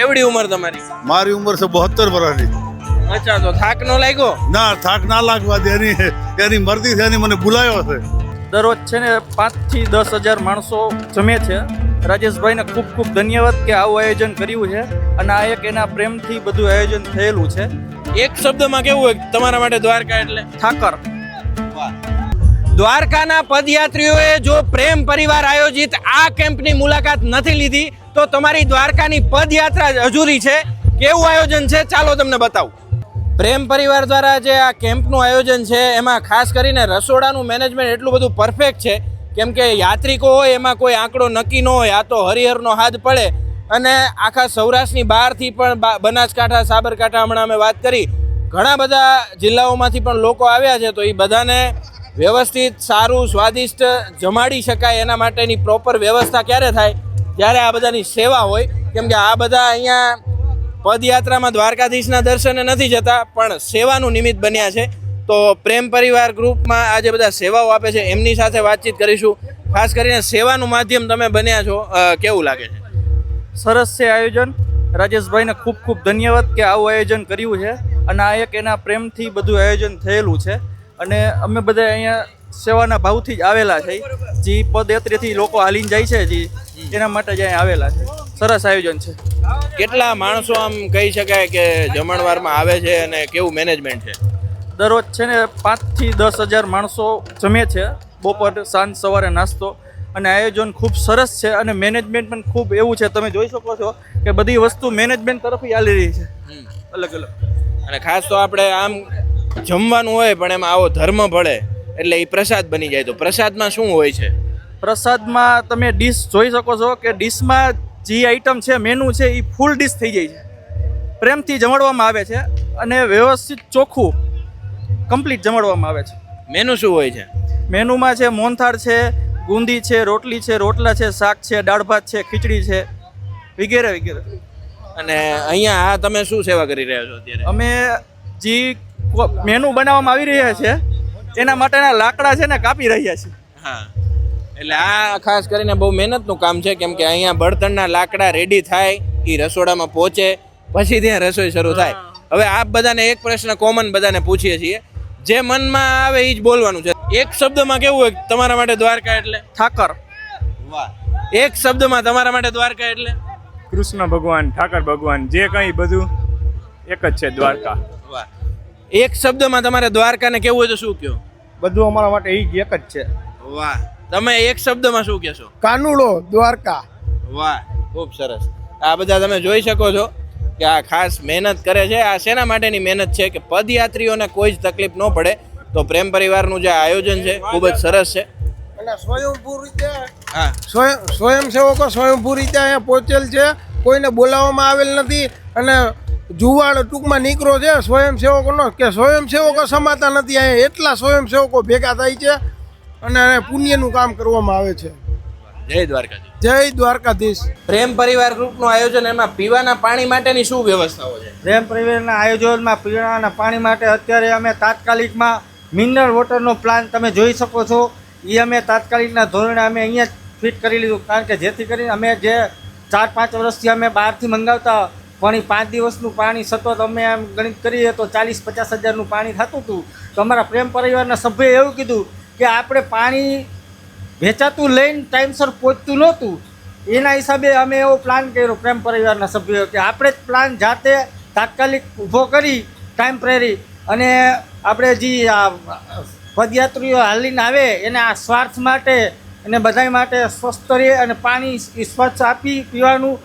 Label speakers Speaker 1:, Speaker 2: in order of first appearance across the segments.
Speaker 1: કેવડી ઉંમર તમારી?
Speaker 2: મારી ઉંમર છે બહોત્તર વર્ષની.
Speaker 1: અચ્છા તો થાક નો લાગ્યો?
Speaker 2: ના થાક ના લાગવા દે. એની એની મરજી છે એની મને બોલાયો છે.
Speaker 3: દરરોજ છે ને પાંચથી દસ હજાર માણસો જમે છે. રાજેશભાઈને ખૂબ ખૂબ ધન્યવાદ કે આવું આયોજન કર્યું છે અને આ એક એના પ્રેમથી બધું આયોજન થયેલું છે.
Speaker 1: એક શબ્દમાં કેવું હોય તમારા માટે દ્વારકા એટલે?
Speaker 3: ઠાકર
Speaker 1: દ્વારકાના પદયાત્રીઓએ જો પ્રેમ પરિવાર આયોજિત આ કેમ્પની મુલાકાત નથી લીધી, તો તમારી દ્વારકાની પદયાત્રા અધૂરી છે. કેવું આયોજન છે? ચાલો તમને બતાવું. પ્રેમ પરિવાર દ્વારા જે આ કેમ્પનું આયોજન છે, એમાં ખાસ કરીને રસોડાનું મેનેજમેન્ટ એટલું બધું પરફેક્ટ છે, કેમ કે યાત્રિકો હોય, એમાં કોઈ આંકડો નક્કી ન હોય, આ તો હરિહરનો હાથ પડે. અને આખા સૌરાષ્ટ્રની બહારથી પણ બનાસકાંઠા, સાબરકાંઠા હમણાં અમે વાત કરી. ઘણા બધા જિલ્લાઓમાંથી પણ લોકો આવ્યા છે, તો એ બધાને વ્યવસ્થિત, સારું, સ્વાદિષ્ટ, જમાડી શકાય એના માટેની પ્રોપર વ્યવસ્થા ક્યારે થાય? જ્યારે આ બધાની સેવા હોય, કેમ કે આ બધા અહીંયા પદયાત્રામાં દ્વારકાધીશના દર્શને નથી જતા, પણ સેવાનું નિમિત્ત બન્યા છે. તો પ્રેમ પરિવાર ગ્રુપમાં આ જે બધા સેવાઓ આપે છે, એમની સાથે વાતચીત કરીશું. ખાસ કરીને સેવાનું માધ્યમ તમે બન્યા છો કેવું લાગે છે?
Speaker 3: સરસ છે આયોજન. રાજેશભાઈને ખૂબ ખૂબ ધન્યવાદ કે આવું આયોજન કર્યું છે. અને આ એક એના પ્રેમથી બધું આયોજન થયેલું છે. અને અમે બધા અહીંયા સેવાના ભાવથી જ આવેલા છે. જે પદયાત્રીથી લોકો હાલીને જાય છે જે એના માટે જ અહીંયા આવેલા છે. સરસ આયોજન છે.
Speaker 1: કેટલા માણસો આમ કહી શકાય કે જમણવારમાં આવે છે અને કેવું મેનેજમેન્ટ છે?
Speaker 3: દરરોજ છે ને પાંચથી દસ હજાર માણસો જમે છે. બપોર સાંજ સવારે નાસ્તો. અને આયોજન ખૂબ સરસ છે અને મેનેજમેન્ટ પણ ખૂબ એવું છે. તમે જોઈ શકો છો કે બધી વસ્તુ મેનેજમેન્ટ તરફથી ચાલી રહી છે. અલગ અલગ.
Speaker 1: અને ખાસ તો આપણે આમ જમવાનું હોય પણ એમાં આવો ધર્મ ભળે એટલે એ પ્રસાદ બની જાય. તો પ્રસાદમાં શું હોય છે?
Speaker 3: પ્રસાદમાં તમે ડીશ જોઈ શકો છો કે ડીશમાં જે આઈટમ છે મેનુ છે એ ફૂલ ડીશ થઈ જાય છે. પ્રેમથી જમાડવામાં આવે છે અને વ્યવસ્થિત ચોખ્ખું કમ્પ્લીટ જમાડવામાં આવે છે.
Speaker 1: મેનુ શું હોય છે?
Speaker 3: મેનુમાં છે મોહનથાળ છે ગુંદી છે રોટલી છે રોટલા છે શાક છે દાળ ભાત છે ખીચડી છે વગેરે વગેરે.
Speaker 1: અને અહીંયા આ તમે શું સેવા કરી રહ્યા છો અત્યારે?
Speaker 3: અમે જે મેનુ બનાવવામાં આવી રહ્યા છે. એના માટેના લાકડા છે ને કાપી રહ્યા છે.
Speaker 1: હા. એટલે આ ખાસ કરીને બહુ મહેનતનું કામ છે કેમ કે અહીંયા બળતણના લાકડા રેડી થાય એ રસોડામાં પહોંચે પછી ત્યાં રસોઈ શરૂ થાય. હવે આપ બધાને એક પ્રશ્ન કોમન બધાને પૂછીએ છીએ. જે મનમાં આવે એ જ બોલવાનું છે. એક શબ્દમાં કેવું હોય તમારા માટે દ્વારકા એટલે?
Speaker 3: ઠાકર.
Speaker 1: વાહ. એક શબ્દમાં તમારા માટે દ્વારકા એટલે?
Speaker 4: કૃષ્ણ ભગવાન ઠાકર ભગવાન જે કંઈ બધું એક જ છે દ્વારકા.
Speaker 1: એક શબ્દમાં તમારે દ્વારકાને કેવું હોય તો શું કહો?
Speaker 3: બધું અમારા માટે એ જ એક જ છે.
Speaker 1: વાહ. તમે એક શબ્દમાં શું કહેશો
Speaker 5: કાનુડો દ્વારકા.
Speaker 1: વાહ ખૂબ સરસ. આ બધા તમે જોઈ શકો છો કે આ ખાસ મહેનત કરે છે. આ શેના માટેની મહેનત છે કે પદયાત્રીઓને કોઈ જ તકલીફ ન પડે. તો પ્રેમ પરિવારનું જે આયોજન છે ખૂબ જ સરસ છે.
Speaker 5: અને સ્વયંભૂ રીતે
Speaker 1: હા.
Speaker 5: સ્વયં સ્વયંસેવકો સ્વયંભૂ રીતે અહીંયા પહોંચેલ છે. કોઈને બોલાવવામાં આવેલ નથી. અને જુવાળ ટૂંકમાં નીકળો છે સ્વયંસેવકોનો કે સ્વયંસેવકો સમાતા નથી અહીંયા એટલા સ્વયંસેવકો ભેગા થાય છે અને પુણ્યનું કામ કરવામાં આવે છે.
Speaker 1: જય દ્વારકાધીશ.
Speaker 5: જય દ્વારકાધીશ.
Speaker 1: પ્રેમ પરિવાર ગ્રુપનું આયોજન એમાં પીવાના પાણી માટેની શું વ્યવસ્થાઓ છે?
Speaker 3: પ્રેમ પરિવારના આયોજનમાં પીવાના પાણી માટે અત્યારે અમે તાત્કાલિકમાં મિનરલ વોટરનો પ્લાન તમે જોઈ શકો છો. એ અમે તાત્કાલિકના ધોરણે અમે અહીંયા ફિટ કરી લીધું. કારણ કે જેથી કરીને અમે જે ચાર પાંચ વર્ષથી અમે બહારથી મંગાવતા પણ એ પાંચ દિવસનું પાણી સતત અમે આમ ગણિત કરીએ તો ચાલીસ પચાસ હજારનું પાણી થતું હતું. તો અમારા પ્રેમ પરિવારના સભ્યએ એવું કીધું કે આપણે પાણી વેચાતું લઈને ટાઈમસર પહોંચતું નહોતું. એના હિસાબે અમે એવો પ્લાન કર્યો પ્રેમ પરિવારના સભ્યો કે આપણે જ પ્લાન જાતે તાત્કાલિક ઊભો કરી ટાઈમ પ્રેરી અને આપણે જે આ પદયાત્રીઓ હાલીને આવે એને સ્વાર્થ માટે અને બધા માટે સ્વસ્થ રહે અને પાણી સ્વચ્છ આપી પીવાનું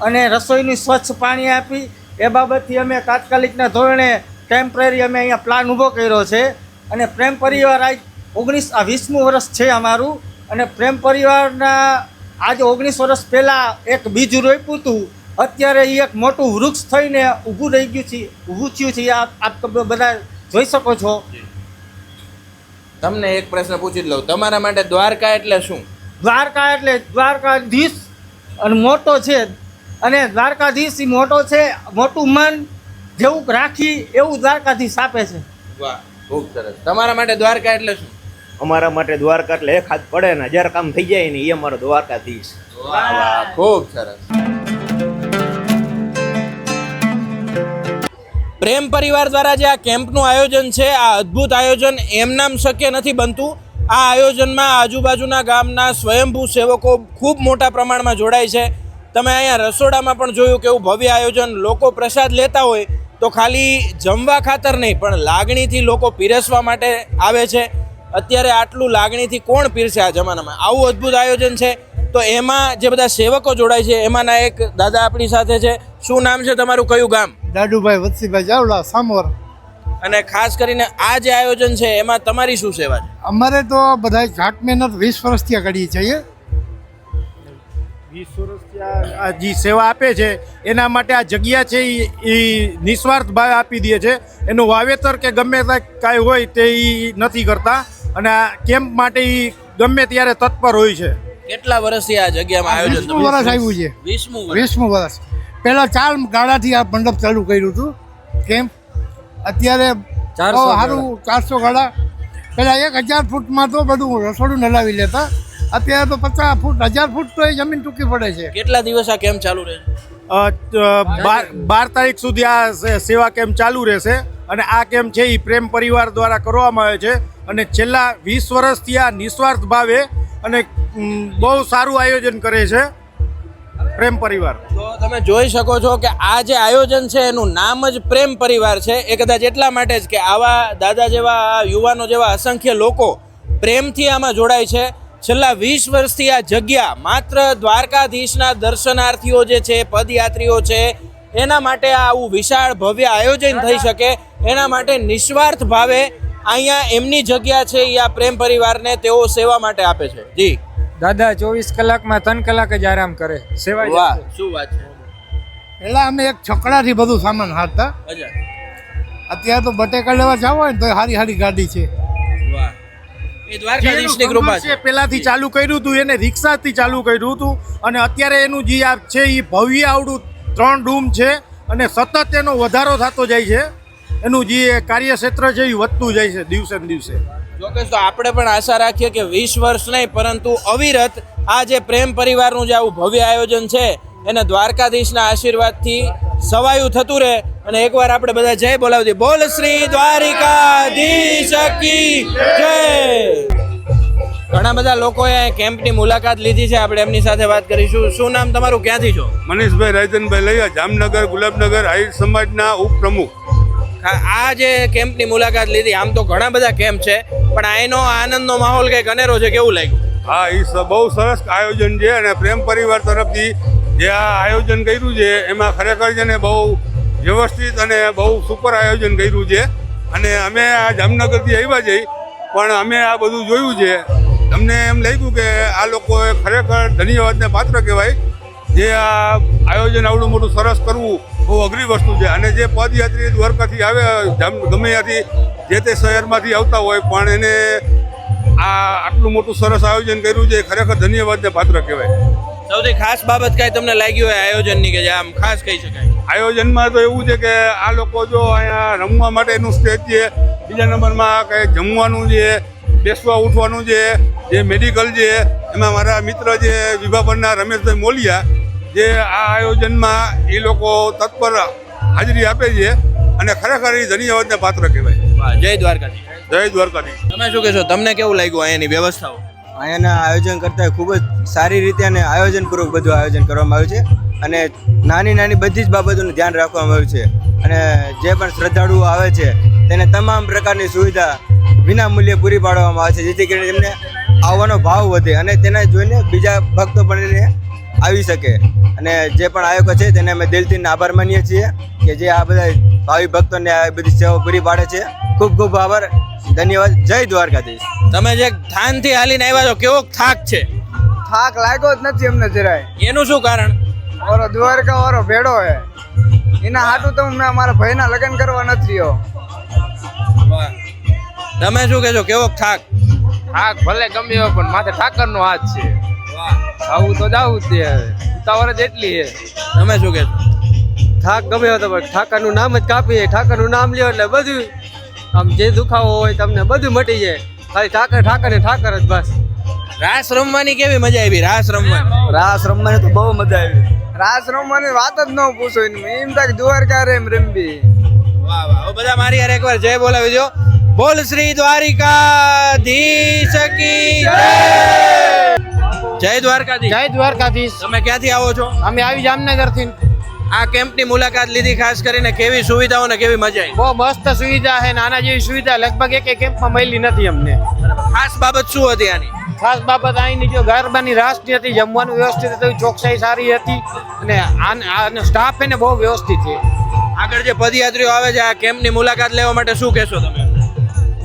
Speaker 3: અને રસોઈનું સ્વચ્છ પાણી આપી. એ બાબતથી અમે તાત્કાલિકના ધોરણે ટેમ્પરરી અમે અહીંયા પ્લાન ઊભો કર્યો છે. અને પ્રેમ પરિવાર આજ ઓગણીસ, આ વીસમું વર્ષ છે અમારું. અને પ્રેમ પરિવારના આજે ઓગણીસ વર્ષ પહેલાં એક બીજું રોપ્યું હતું અત્યારે એ એક મોટું વૃક્ષ થઈને ઊભું રહી ગયું છે. ઊભું થયું છે. આપ બધા જોઈ શકો છો.
Speaker 1: તમને એક પ્રશ્ન પૂછી જ લઉં. તમારા માટે દ્વારકા એટલે શું?
Speaker 3: દ્વારકા એટલે દ્વારકાધીશ અને મોટો છે. અને દ્વારકાધીશ એ મોટો છે મોટું મન જેવું રાખી એવું દ્વારકાધીશ આપે છે.
Speaker 1: વાહ ખૂબ સરસ. તમારા માટે દ્વારકા એટલે શું?
Speaker 6: અમારા માટે દ્વારકા એટલે એક હાથ પડે ને હજાર કામ થઈ જાય ને એ અમારો દ્વારકાધીશ.
Speaker 1: વાહ વાહ ખૂબ સરસ. પ્રેમ પરિવાર દ્વારા જે આ કેમ્પનું આયોજન છે, આ અદ્ભુત આયોજન એમનામ શક્ય નથી બનતું. આ આયોજનમાં આજુબાજુના ગામના સ્વયંભૂ સેવકો ખૂબ મોટા પ્રમાણમાં જોડાય છે. તમે અહીંયા રસોડામાં પણ જોયું કેવું ભવ્ય આયોજન લોકો પ્રસાદ લેતા હોય તો ખાલી જમવા ખાતર નહીં, પણ લાગણીથી લોકો પીરસવા માટે આવે છે. અત્યારે આટલું લાગણીથી કોણ પીરસે આ જમાનામાં? આવું અદ્ભુત આયોજન છે. તો એમાં જે બધા સેવકો જોડાય છે એમાંના એક દાદા આપણી સાથે છે. શું નામ છે તમારું? કયું ગામ?
Speaker 5: દાદુભાઈ વત્સીભાઈ જાવડા સામોર.
Speaker 1: અને ખાસ કરીને આ જે આયોજન છે એમાં તમારી શું સેવા છે?
Speaker 5: અમારે તો બધા ઘાટ મહેનત વીસ વર્ષથી કરીએ છીએ
Speaker 7: વીસ વર્ષથી જે સેવા આપે છે એના માટે આ જગ્યા છે એ નિસ્વાર્થ ભાવે આપી દે છે. એનું વાવેતર કે ગમે તે કાંઈ હોય તે એ નથી કરતા. અને આ કેમ્પ માટે એ ગમે ત્યારે તત્પર હોય છે.
Speaker 1: કેટલા વર્ષથી આ જગ્યામાં આયોજન
Speaker 5: વીસમું વર્ષ આવ્યું છે.
Speaker 1: વીસમું વર્ષ.
Speaker 5: વીસમું વર્ષ. પહેલાં ચાર ગાડાથી આ મંડપ ચાલુ કર્યું હતું. કેમ? અત્યારે સારું ચારસો ગાડા. પહેલાં એક હજાર ફૂટમાં તો બધું રસોડું નલાવી લેતા. અત્યારે તો પચાસ ફૂટ હજાર ફૂટ તો એ જમીન ટૂંકી પડે છે.
Speaker 1: કેટલા દિવસ આ કેમ્પ ચાલુ રહે
Speaker 7: બાર બાર તારીખ સુધી આ સે- સેવા કેમ્પ ચાલુ રહેશે અને આ કેમ્પ છે એ પ્રેમ પરિવાર દ્વારા કરવામાં આવે છે. અને છેલ્લા વીસ વર્ષથી આ નિસ્વાર્થ ભાવે અને બહુ સારું આયોજન કરે છે પ્રેમ પરિવાર.
Speaker 1: તો તમે જોઈ શકો છો કે આ જે આયોજન છે, એનું નામ જ પ્રેમ પરિવાર છે. એ કદાચ એટલા માટે જ કે આવા દાદા જેવા યુવાનો જેવા અસંખ્ય લોકો પ્રેમથી આમાં જોડાય છે. છેલ્લા વીસ વર્ષથી આ જગ્યા માત્ર દ્વારકાધીશના દર્શનાર્થીઓ જે છે, પદયાત્રીઓ છે, એના માટે આવું વિશાળ ભવ્ય આયોજન થઈ શકે. એના માટે નિસ્વાર્થ ભાવે અહીંયા એમની જગ્યા છે એ આ પ્રેમ પરિવારને તેઓ સેવા માટે આપે છે. જી.
Speaker 8: દાદા ચોવીસ કલાકમાં ત્રણ કલાક જ આરામ કરે. સેવા
Speaker 1: વાહ. શું વાત છે?
Speaker 5: પહેલાં અમે એક છકડાથી બધું સામાન
Speaker 1: હારતા
Speaker 5: અત્યારે તો બટેકા લેવા જાવ હોય ને તો સારી સારી ગાડી છે.
Speaker 1: વાહ. એ દ્વારકાધીશની કૃપા છે
Speaker 7: પહેલાથી ચાલુ કર્યું હતું એને રિક્ષાથી ચાલુ કર્યું હતું અને અત્યારે એનું જે આ છે એ ભવ્ય આવડું ત્રણ રૂમ છે અને સતત એનો વધારો થતો જાય છે. એનું જે કાર્યક્ષેત્ર છે એ વધતું જાય છે દિવસે ને દિવસે.
Speaker 1: ચોક્કસ તો આપણે પણ આશા રાખીએ કે વીસ વર્ષ નહીં પરંતુ અવિરત આ જે પ્રેમ પરિવારનું જે આવું ભવ્ય આયોજન છે એને દ્વારકાધીશના આશીર્વાદથી સવાયું થતું રહે. અને એકવાર આપણે બધા જય બોલાવી દઈએ બોલ શ્રી દ્વારિકાધીશ કી જય. ઘણા બધા લોકોએ અહીં કેમ્પની મુલાકાત લીધી છે. આપણે એમની સાથે વાત કરીશું. શું નામ તમારું? ક્યાંથી છો?
Speaker 9: મનીષભાઈ રાજનભાઈ લૈયા જામનગર ગુલાબનગર આહિર સમાજના ઉપપ્રમુખ.
Speaker 1: આ- જે કેમ્પની મુલાકાત લીધી, આમ તો ઘણા બધા કેમ્પ છે, પણ આ એનો આનંદનો માહોલ કંઈક અનેરો છે, કેવું લાગ્યું?
Speaker 9: હા એ બહુ સરસ આયોજન છે અને પ્રેમ પરિવાર તરફથી જે આ આયોજન કર્યું છે, એમાં ખરેખર છે ને બહુ વ્યવસ્થિત અને બહુ સુપર આયોજન કર્યું છે. અને અમે આ જામનગરથી આવ્યા છીએ, પણ અમે આ બધું જોયું છે. અમને એમ લાગ્યું કે આ લોકોએ ખરેખર ધન્યવાદને પાત્ર કહેવાય. જે આ આયોજન આવડું મોટું સરસ કરવું બહુ અઘરી વસ્તુ છે. અને જે પદયાત્રી દ્વારકાથી આવે જામ ગમે ત્યાંથી જે તે શહેરમાંથી આવતા હોય પણ એને આ આટલું મોટું સરસ આયોજન કર્યું છે એ ખરેખર ધન્યવાદને પાત્ર કહેવાય.
Speaker 1: સૌથી ખાસ બાબત કાંઈ તમને લાગ્યું હોય આયોજનની કે જે આમ ખાસ કહી શકાય?
Speaker 9: આયોજનમાં તો એવું છે કે આ લોકો જો અહીંયા રમવા માટેનું સ્ટેજ છે બીજા નંબરમાં કંઈ જમવાનું છે બેસવા ઉઠવાનું છે જે મેડિકલ છે એમાં મારા મિત્ર જે વિભાપરના રમેશભાઈ મોલિયા જે આ આયોજનમાં એ લોકો તત્પર હાજરી આપે છે અને ખરેખર એ ધન્યવાદને પાત્ર કહેવાય.
Speaker 1: જય દ્વારકાધીશ.
Speaker 9: જય દ્વારકાધીશ.
Speaker 1: તમે શું કહેશો? તમને કેવું લાગ્યું અહીંયાની વ્યવસ્થાઓ?
Speaker 10: અહીંયાના આયોજન કરતાં ખૂબ જ સારી રીતે અને આયોજનપૂર્વક બધું આયોજન કરવામાં આવ્યું છે અને નાની નાની બધી જ બાબતોનું ધ્યાન રાખવામાં આવ્યું છે. અને જે પણ શ્રદ્ધાળુઓ આવે છે તેને તમામ પ્રકારની સુવિધા વિના મૂલ્યે પૂરી પાડવામાં આવે છે જેથી કરીને તેમને આવવાનો ભાવ વધે અને તેને જોઈને બીજા ભક્તો પણ એને આવી શકે. અને જે પણ આયોજકો છે તેને અમે દિલથી આભાર માનીએ છીએ કે જે આ બધા ભાવિ ભક્તોને આ બધી સેવા પૂરી પાડે છે. ખૂબ ખૂબ આભાર. ધન્યવાદ. જય દ્વારકાધીશ.
Speaker 1: તમે જે થાનથી હાલીને આવ્યા છો કેવો થાક છે?
Speaker 5: થાક લાગ્યો જ નથી અમને જરાય.
Speaker 1: એનું શું કારણ?
Speaker 5: ઓરો દ્વારકા વાળો ભેડો હે. એના હાટું તો મેં મારા ભાઈના લગ્ન કરવા નથી રહ્યો
Speaker 1: તમે શું કહેશો કેવો થાક?
Speaker 8: થાક ભલે ગમ્યો પણ માથે ઠાકર નો હાથ છે. આવું તો જાવું જ હવે. ઉતાવળ જ એટલી છે.
Speaker 1: તમે શું કે
Speaker 8: થાક ગમે તો પણ ઠાકરનું નામ જ કાપીએ. ઠાકરનું નામ લ્યો એટલે બધું આમ જે દુખાવો હોય તમને બધું મટી જાય. ખાલી ઠાકર ઠાકર ને ઠાકર જ બસ.
Speaker 1: રાસ રમવાની કેવી મજા આવી? રાસ રમવાની?
Speaker 10: રાસ રમવાની તો બહુ મજા આવી.
Speaker 5: રાસ રમવાની વાત જ ન પૂછો. એમ તક કે દ્વારકા રે એમ રમવી.
Speaker 1: વાહ વાહ. બધા મારી યાર એકવાર જય બોલાવી જો બોલ શ્રી દ્વારિકા ધી જય! જય દ્વારકાધીશ.
Speaker 11: જય દ્વારકાધીશ.
Speaker 1: તમે ક્યાંથી આવો છો?
Speaker 11: અમે આવી જામનગરથી
Speaker 1: આ કેમ્પની મુલાકાત લીધી ખાસ કરીને કેવી સુવિધાઓ ને કેવી મજા આવી?
Speaker 11: બહુ મસ્ત સુવિધા છે નાના જેવી સુવિધા લગભગ એક કેમ્પમાં મળી નથી અમને.
Speaker 1: ખાસ બાબત શું હતી આની?
Speaker 11: ખાસ બાબત અહીંની જો ગરબાની રાષ્ટ્રીય હતી જમવાનું વ્યવસ્થિત હતું ચોકસાઈ સારી હતી અને આન- આનો સ્ટાફ એને બહુ વ્યવસ્થિત છે.
Speaker 1: આગળ જે પદયાત્રીઓ આવે છે આ કેમ્પની મુલાકાત લેવા માટે શું કહેશો તમે?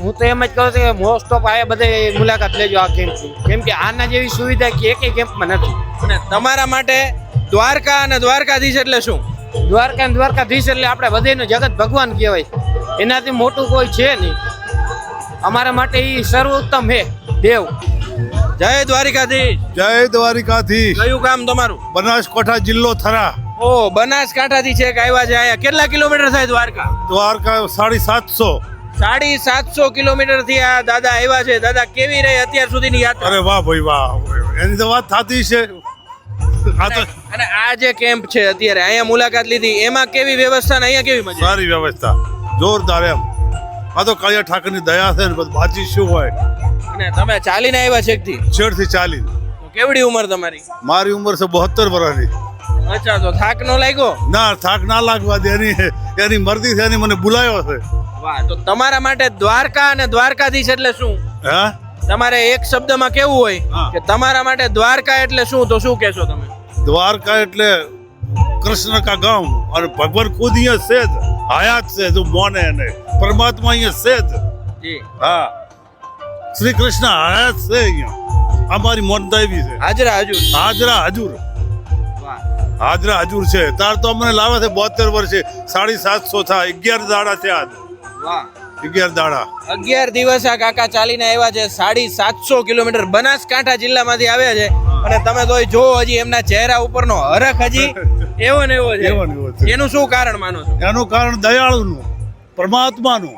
Speaker 11: હું તો એમ જ કહું છું કે મોસ્ટ ઓફ આ બધે મુલાકાત લેજો આ કેમ્પની કેમ કે આના જેવી સુવિધા કે એકેય કેમ્પમાં નથી.
Speaker 1: અને તમારા માટે દ્વારકા અને દ્વારકાધીશ એટલે શું?
Speaker 11: દ્વારકા અને દ્વારકાધીશ એટલે આપણે બધેનો જગત ભગવાન કહેવાય. એનાથી મોટું કોઈ છે નહીં. અમારા માટે એ સર્વોત્તમ હે દેવ.
Speaker 1: જય દ્વારિકાધીશ.
Speaker 2: જય દ્વારિકાધીશ.
Speaker 1: કયું કામ તમારું?
Speaker 2: બનાસકાંઠા જિલ્લો થરા.
Speaker 1: ઓ બનાસકાંઠાથી છેક આવ્યા છે અહીંયા. કેટલા કિલોમીટર થાય દ્વારકા?
Speaker 2: દ્વારકા સાડી સાતસો.
Speaker 1: સાડી સાતસો કિલોમીટરથી આ દાદા આવ્યા છે. દાદા કેવી રહી અત્યાર સુધીની યાત્રા?
Speaker 2: અરે વાહ ભાઈ વાહ. એની તો વાત થતી છે.
Speaker 1: અને આ જે કેમ્પ છે અત્યારે અહીંયા મુલાકાત લીધી. એમાં કેવી વ્યવસ્થા ને અહીંયા કેવી મજા?
Speaker 2: સારી વ્યવસ્થા. જોરદાર એમ. આ તો કાળિયા ઠાકરની દયા છે ને બધું બાજી શું હોય?
Speaker 1: અને તમે ચાલીને આવ્યા છે થી
Speaker 2: છેડથી ચાલી
Speaker 1: તો કેવડી ઉંમર તમારી?
Speaker 2: મારી ઉંમર છે બહોત્તર વર્ષની.
Speaker 1: અચ્છા તો થાક નો લાગ્યો?
Speaker 2: ના થાક ના લાગવા દે. એની એની મરદી છે એની મને બોલાયો છે.
Speaker 1: વાહ તો તમારા માટે દ્વારકા અને દ્વારકાધીશ એટલે શું?
Speaker 2: હે?
Speaker 1: તમારે એક શબ્દમાં કેવું હોય કે તમારા માટે દ્વારકા એટલે શું? તો શું કહેશો તમે?
Speaker 2: દ્વારકા એટલે કૃષ્ણ કા ગામ અને ભગવાન ખુદ અહીંયા છે જ હયાત છે જો મોને એને. પરમાત્મા અહીંયા છે જ. હા. શ્રી કૃષ્ણ હયાત છે અહીંયા. અમારી મોનતા એવી છે.
Speaker 1: હાજરા
Speaker 2: હજુર. હાજરા
Speaker 1: હજુર.
Speaker 2: હાજરા હજુર છે. તાર તો અમને લાવે છે બોતેર વર્ષે. સાડી સાતસો થાય અગિયાર દાડા થયા.
Speaker 1: વાહ.
Speaker 2: અગિયાર દાડા.
Speaker 1: અગિયાર દિવસ આ કાકા ચાલીને આવ્યા છે. સાડી સાતસો કિલોમીટર બનાસકાંઠા જિલ્લામાંથી આવ્યા છે. અને તમે તો જો હજી એમના ચહેરા ઉપરનો હરખ હજી એવો ને એવો છે. એનું શું કારણ માનો છો?
Speaker 2: એનું કારણ દયાળુનું પરમાત્માનું.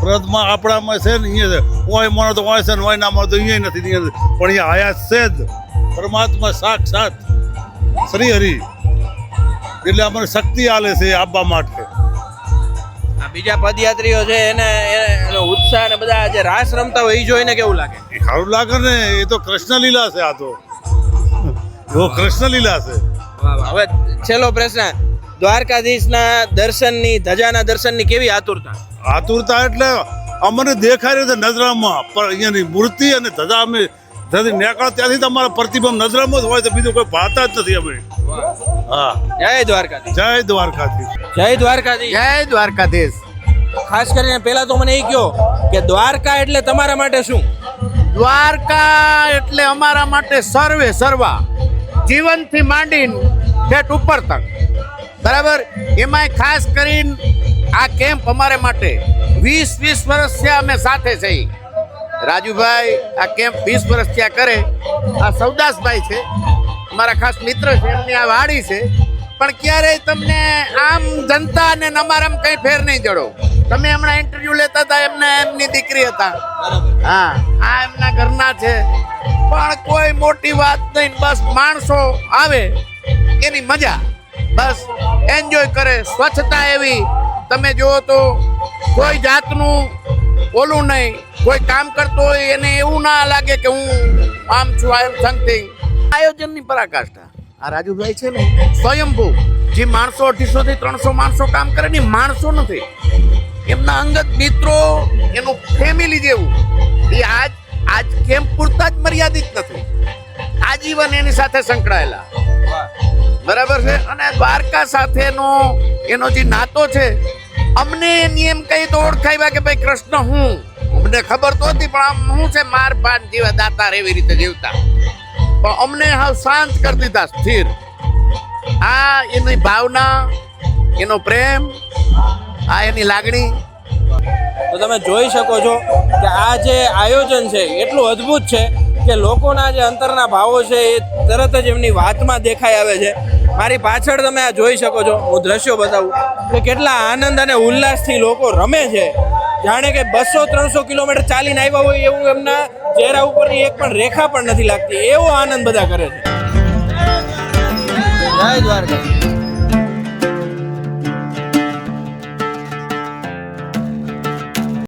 Speaker 2: પરમાત્મા આપણામાં છે ને અહીંયા ઓય માનો તો ઓય છે ને ઓય ના માનો તો અહીંયા નથી પણ અહીંયા આયા છે જ. પરમાત્મા સાક્ષાત શ્રી હરિ. એટલે અમને શક્તિ આલે છે આપવા માટે.
Speaker 1: બીજા પદયાત્રીઓ છે એને એને- ઉત્સાહ ને બધા જે રાસ રમતા હોય એ જોઈને કેવું લાગે?
Speaker 2: સારું લાગે ને એ તો કૃષ્ણ લીલા છે આ તો. કૃષ્ણ લીલા છે.
Speaker 1: હવે છેલ્લો પ્રશ્ન. દ્વારકાધીશના દર્શનની ધજાના દર્શનની કેવી આતુરતા?
Speaker 2: આતુરતા એટલે અમને દેખાય રહ્યું છે નજરામાં પણ અહીંયાની મૂર્તિ અને ધજા અમે ધજા નીકળો ત્યાંથી તમારા પ્રતિબંધ નજરામાં જ હોય તો બીજું કોઈ ભાતા જ નથી અમે હા.
Speaker 1: જય દ્વારકાધીશ.
Speaker 2: જય દ્વારકાધીશ.
Speaker 1: જય દ્વારકાધીશ.
Speaker 12: જય દ્વારકાધીશ.
Speaker 1: ખાસ કરીને પહેલા તો મને એ કહો કે દ્વારકા એટલે તમારા માટે શું?
Speaker 12: દ્વારકા એટલે અમારા માટે સર્વે સર્વા. જીવનથી માંડીને ઠેઠ ઉપર તક. બરાબર? એમાંય ખાસ કરીને આ કેમ્પ અમારે માટે વીસ વીસ વર્ષ થયા અમે સાથે જઈ રાજુભાઈ આ કેમ્પ વીસ વર્ષ થયા કરે. આ સૌદાસભાઈ છે. અમારા ખાસ મિત્ર છે, એમની આ વાડી છે. પણ ક્યારેય તમને આમ જનતા અને અમારામ કઈ ફેર નહીં જડો. તમે હમણાં ઇન્ટરવ્યુ લેતા હતા, એમને એમની દીકરી હતા. હા, આ એમના ઘરના છે. પણ કોઈ મોટી વાત નહીં, બસ માણસો આવે, એની મજા. બસ એન્જોય કરે, સ્વચ્છતા એવી. તમે જુઓ તો કોઈ જાતનું ઓલું નહીં. કોઈ કામ કરતો હોય, એને એવું ના લાગે કે હું આમ છું આઈ એમ સમથિંગ આયોજનની પરાકાષ્ઠા. આ રાજુભાઈ છે ને, સ્વયંભૂ. જે માણસો અઢીસો થી ત્રણસો માણસો કામ કરે ને માણસો નથી. એમના અંગત મિત્રો, એનું ફેમિલી જેવું. એ આજ આજ કેમ્પ પૂરતા જ મર્યાદિત નથી. આજીવન એની સાથે સંકળાયેલા. બરાબર છે? અને દ્વારકા સાથેનો એનો જે નાતો છે, અમને એની એમ કહી તો ઓળખાવ્યા કે ભાઈ કૃષ્ણ હું. અમને ખબર તો હતી, પણ આમ શું છે, માર પાન જેવા દાતા એવી રીતે જીવતા. પણ અમને હાવ શાંત કરી દીધા, સ્થિર. આ એની ભાવના, એનો પ્રેમ, આ એની લાગણી.
Speaker 1: તો તમે જોઈ શકો છો કે આ જે આયોજન છે, એટલું અદ્ભુત છે કે લોકોના જે અંતરના ભાવો છે, એ તરત જ એમની વાતમાં દેખાઈ આવે છે. મારી પાછળ તમે આ જોઈ શકો છો, હું દ્રશ્યો બતાવું, કે કેટલા આનંદ અને ઉલ્લાસથી લોકો રમે છે. જાણે કે બસો ત્રણસો કિલોમીટર ચાલીને આવ્યા હોય એવું એમના ચહેરા ઉપરની એક પણ રેખા પણ નથી લાગતી, એવો આનંદ બધા કરે છે. જય દ્વારકા